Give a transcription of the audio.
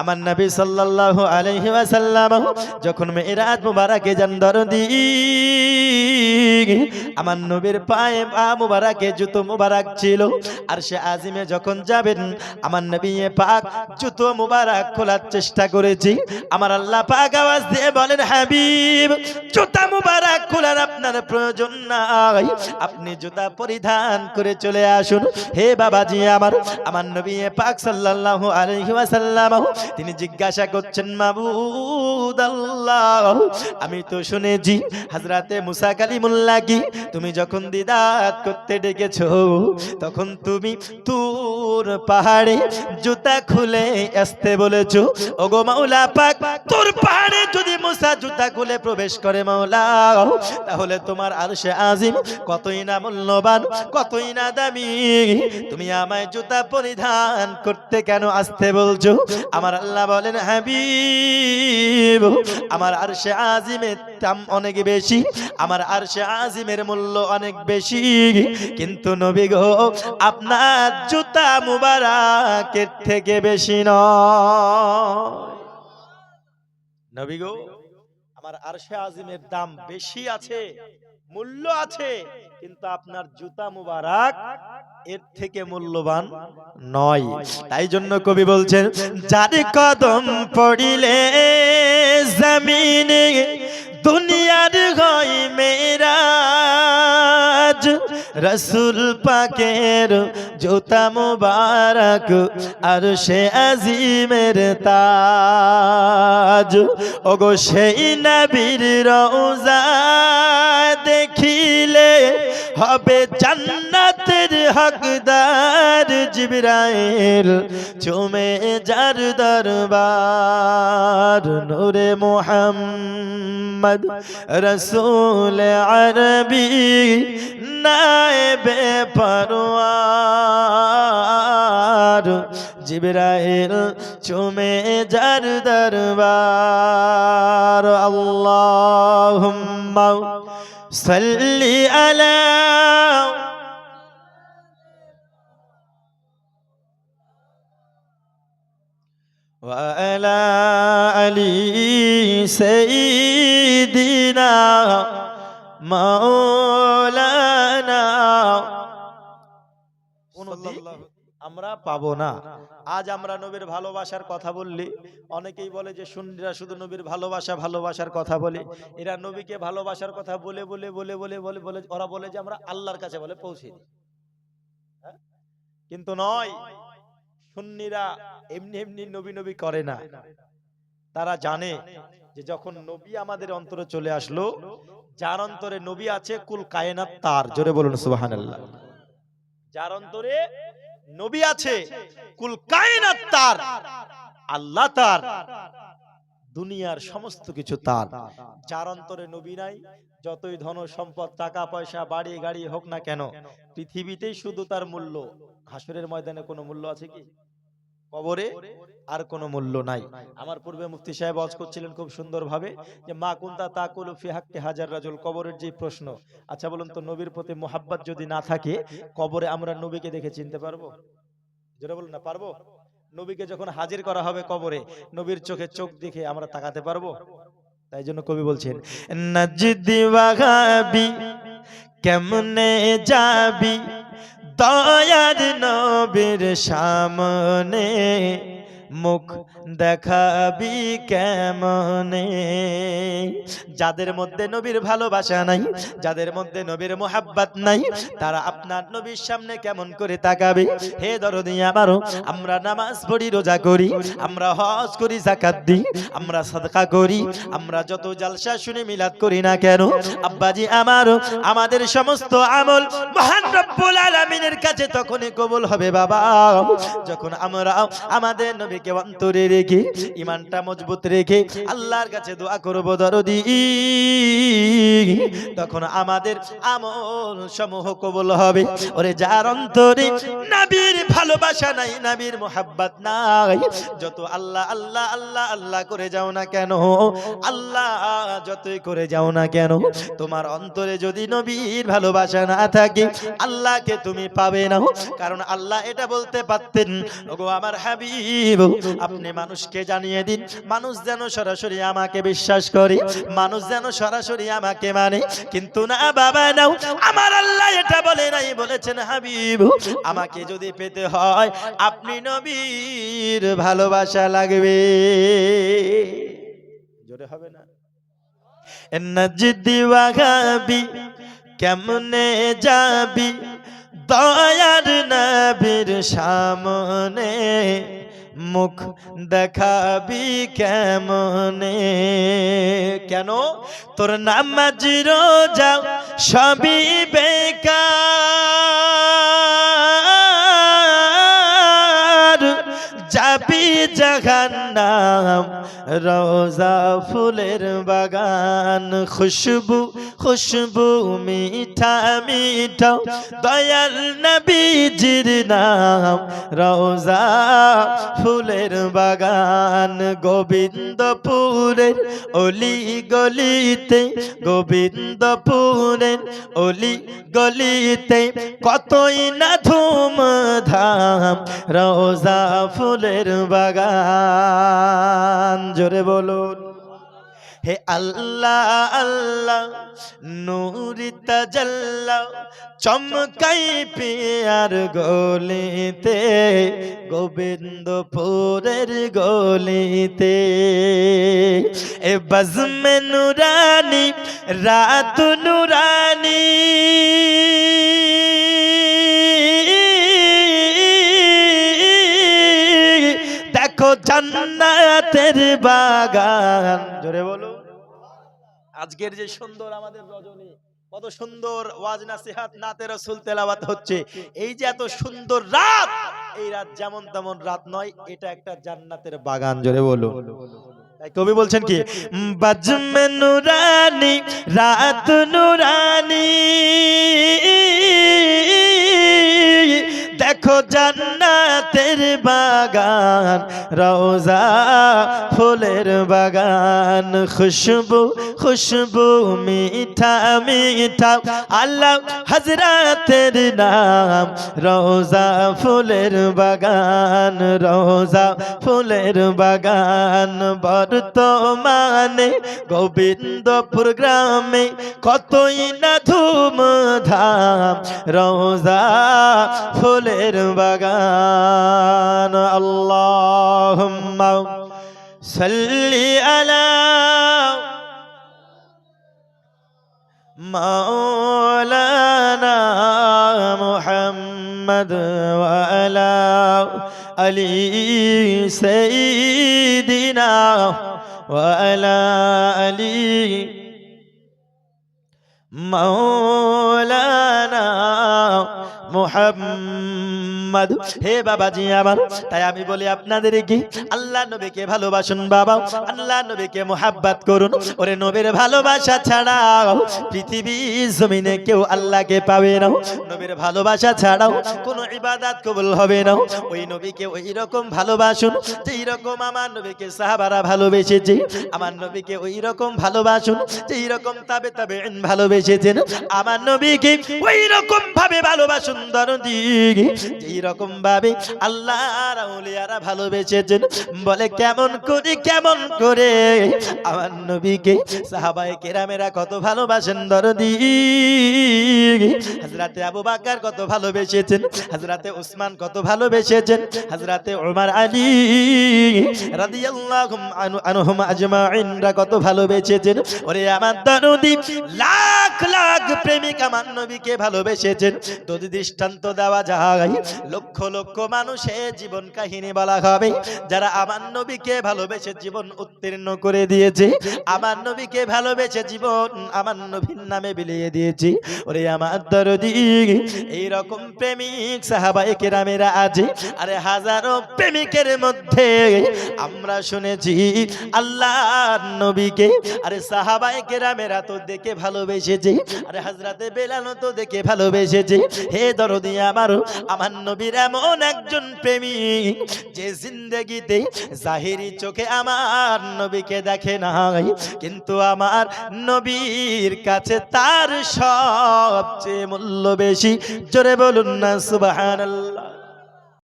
আমার নবী সাল্লাল্লাহু আলাইহি ওয়াসাল্লাম যখন মেরাজ মুবারকে যান দরদি, আমার নবীর পায়ে পা মুবারকে, জুতো মুবারক ছিল। আর সে আজিমে যখন যাবেন, আমার নবী পাক জুতো মুবারক খোলার চেষ্টা করেছি। আমার আল্লাহ পাক আওয়াজ দিয়ে বলেন, হাবিব, জুতা মুবারক খোলার আপনার প্রয়োজন নাই। আপনি জুতা পরিধান করে চলে আসুন। হে বাবাজি আমার আমার নবী পাক সাল্লাল্লাহু আলাইহি ওয়াসাল্লাম তিনি জিজ্ঞাসা করছেন, মাবুদ আল্লাহ, আমি তো শুনেছি হযরতে মুসা কালিমুল্লাহ কি? তুমি যখন দিদাত করতে ডেকেছো, তখন তুমি তুর পাহাড়ে জুতা খুলে আসতে বলেছ। ওগো মাওলা পাক, তোর পাহাড়ে যদি মুসা জুতা খুলে প্রবেশ করে মাওলা, তাহলে তোমার আরশে আজিম কতই না মূল্যবান, কতই না দামি। তুমি আমায় জুতা পরিধান করতে কেন আসতে বলছো? আমার আল্লাহ বলেন, হাবিব, আমার আরশে আজিমের দাম অনেক বেশি, আমার আরশে আজিমের মূল্য অনেক বেশি। কিন্তু নবী গো, আপনার জুতা মুবারকের থেকে বেশি নয়। নবী গো আমার আরশে আজিমের দাম বেশি আছে, মূল্য আছে, কিন্তু আপনার জুতা মুবারক এর থেকে মূল্যবান নয়। তাই জন্য কবি বলছেন, যার কদম পড়িলে জমিনে রসুল পাকের জুতা মুবারক আর সে আজিমের তাজ। ওগো সেই নবীর রওজা দেখিলে হবে জান্নাতের হকদার জিবরাইল, চুমে যার দরবার, নূরে মোহাম্মদ রসুল আরবি, নায়েবে পরওয়ার। জিবরাইল, চুমে যার দরবার, আল্লাহুম্মা সাল্লি আলা وعلى آل سيدنا مولانا আমরা পাবো না আজ আমরা নবীর ভালোবাসার কথা বললি অনেকেই বলে যে সুন্নিরা শুধু নবীর ভালোবাসা ভালোবাসার কথা বলে এরা নবীকে ভালোবাসার কথা বলে বলে বলে বলে বলে বলে ওরা বলে যে আমরা আল্লাহর কাছে বলে পৌঁছে দিই হ্যাঁ? কিন্তু নয় সুন্নিরা এমনি এমনি নবী নবী করে না। তারা জানে যে যখন নবী আমাদের অন্তরে চলে আসলো, যার অন্তরে নবী আছে, কুল কায়নাত তার। জোরে বলুন, সুবহানাল্লাহ। যার অন্তরে নবী আছে, কুল কায়নাত তার, আল্লাহ তার। দুনিয়ার সমস্ত কিছু তার। যার অন্তরে নবী নাই, যতই ধন সম্পদ, টাকা, পয়সা, বাড়ি, গাড়ি হোক না কেন, পৃথিবীতেই শুধু তার মূল্য। হাসরের ময়দানে কোনো মূল্য আছে কি? কবরে আর কোনো মূল্য নাই। আমার পূর্বে মুফতি সাহেব আজ করছিলেন খুব সুন্দরভাবে যে, মা কুন্তা তাকুলু ফি হাক্কি হাজার রাজুল? কবরের যে প্রশ্ন। আচ্ছা বলুন তো, নবীর প্রতি মোহাব্বত যদি না থাকে, কবরে আমরা নবীকে দেখে চিনতে পারব? যেটা বলুন না, পারব? নবীকে যখন হাজির করা হবে কবরে, নবীর চোখে চোখ দেখে আমরা তাকাতে পারব? তাই জন্য কবি বলছেন কেমনে যাবি? দয়ার নবীর সামনে মুখ দেখাবি কেমনে? যাদের মধ্যে নবীর ভালোবাসা নাই, যাদের মধ্যে নবীর মোহাব্বত নাই, তারা আপনার নবীর সামনে কেমন করে তাকাবে? হে দরদি আমারও, আমরা নামাজ পড়ি, রোজা করি, আমরা হজ করি জাকাত দিই, আমরা সাদকা করি, আমরা যত জালসা শুনে মিলাদ করি না কেন? আব্বাজি আমারও, আমাদের সমস্ত আমল মহান রব্বুল আলামিনের কাছে তখনই কবুল হবে বাবা। যখন আমরা আমাদের নবীকে অন্তরে রেখে, ইমানটা মজবুত রেখে আল্লাহর কাছে দোয়া করব দরদি। তখন আমাদের আমল সমূহ কবুল হবে। ওরে যার অন্তরে নবীর ভালোবাসা নাই, নবীর মোহাব্বত নাই, যত আল্লাহ আল্লাহ আল্লাহ আল্লাহ করে যাও না কেন? আল্লাহ যতই করে যাও না কেন? তোমার অন্তরে যদি নবীর ভালোবাসা না থাকে, আল্লাহকে তুমি পাবে না। কারণ আল্লাহ এটা বলতে পারতেন, ওগো আমার হাবিব আপনি মানুষকে জানিয়ে দিন, মানুষ যেন সরাসরি আমাকে বিশ্বাস করে, মানুষ যেন সরাসরি আমাকে মানে। কিন্তু না, বাবা, নাও, আমার আল্লাহ এটা বলে নাই, বলেছেন, হাবিব, আমাকে যদি পেতে হয়, আপনি নবীর ভালোবাসা লাগবে। জোরে হবে না? ওয়াগাবি কেমনে যাবি? দয়ার নবীর সামনে। মুখ দেখাবি কেমনে? কেন? তোর নামাজ রোজা সবই বেকার। যাবি জাহান্নাম রোজা ফুলের বাগান, খুশবু খুশবু মিঠা মিঠা। দয়াল নবীজির নাম রোজা ফুলের বাগান, গোবিন্দপুরের অলি গলিতে, গোবিন্দপুরের অলি গলিতে। কতই না ধুম ধাম রোজা ফুলের বাগান জোরে বলুন। হে আল্লাহ আল্লাহ, নূরি তাজাল্লা চমকাই পিয়ার গলিতে, গোবিন্দপুরের গলিতে। এ বজমে নুরানি, রাত নুরানি জান্নাতের বাগান। জোরে বলো। আজকের যে সুন্দর আমাদের রজনী, কত সুন্দর ওয়াজ নাসিহাত নাতে রাসূল তেলাওয়াত হচ্ছে। এই যে এত সুন্দর রাত, এই রাত যেমন তেমন রাত নয়, এটা একটা জান্নাতের বাগান, জোরে বলো। কবি বলছেন কি? বাজমে নুরানি, রাত নুরানি। দেখো জান্নাতের বাগান রোজা ফুলের বাগান, খুশবু খুশবু, মিঠা মিঠা। আল্লাহ হজরতের নাম রোজা ফুলের বাগান রোজা ফুলের বাগান। বর্তমানে গোবিন্দপুর গ্রামে কতই না ধুম ধাম রোজা ফুলের বাগান আল্লাহ সাল্লি আলা مولانا محمد وعلى علي سيدنا وعلى علي مولانا মোহাম্মদ, হে বাবাজি আমার। তাই আমি বলি আপনাদের কি? আল্লাহ নবীকে ভালোবাসুন বাবা। আল্লাহ নবীকে মোহাব্বত করুন। ওরে নবীর ভালোবাসা ছাড়াও পৃথিবী জমিনে কেউ আল্লাহকে পাবে না। নবীর ভালোবাসা ছাড়াও কোনো ইবাদত কবুল হবে না। ওই নবীকে ওই রকম ভালোবাসুন যেই রকম আমার নবীকে সাহাবারা ভালোবেসেছে। আমার নবীকে ওই রকম ভালোবাসুন যেই রকম তাবে তাবে ভালোবেসেছেন। আমার নবীকে ওই রকম ভাবে ভালোবাসুন দরদি যেই রকম ভাবে আল্লাহ রাউলিয়ারা ভালোবেসেছেন। বলে, কেমন করে কেমন করে? আমার নবীকে সাহাবায়ে কেরামেরা কত ভালোবাসেন দরদি। হাজরাতে আবু বকর কত ভালোবেসেছেন, হযরতে উসমান কত ভালোবেসেছেন, হযরতে ওমর আলী রাদিয়াল্লাহু আনহু, আনহুম আজমাইনরা কত ভালোবেসেছেন। ওরে আমার দরদি লাখ লাখ প্রেমিক আমার ভালোবেসেছেন। যদি দৃষ্টান্ত দেওয়া যায়, লক্ষ লক্ষ মানুষের জীবন কাহিনী বলা হবে, যারা আমার নবীকে ভালোবেসে জীবন উত্তীর্ণ করে দিয়েছে, আমার নবীকে ভালোবেসে জীবন আমার নবীর নামে বিলিয়ে দিয়েছি। ওরে আমার দরদি এই রকম প্রেমিক সাহাবায়ে কেরামেরা আছে, আরে হাজারো প্রেমিকের মধ্যে আমরা শুনেছি আল্লাহ নবীকে, আরে সাহাবায়ে কেরামেরা তো দেখে ভালোবেসেছে। আরে হাজরাতে বেলানো তো দেখে ভালোবেসেছে। হে দরদি আমার আমার নবীর এমন একজন প্রেমিক যে জিন্দগিতে জাহিরি চোখে আমার নবীকে দেখে নাই। কিন্তু আমার নবীর কাছে তার সবচেয়ে মূল্য বেশি। জোরে বলুন না, সুবহানাল্লাহ।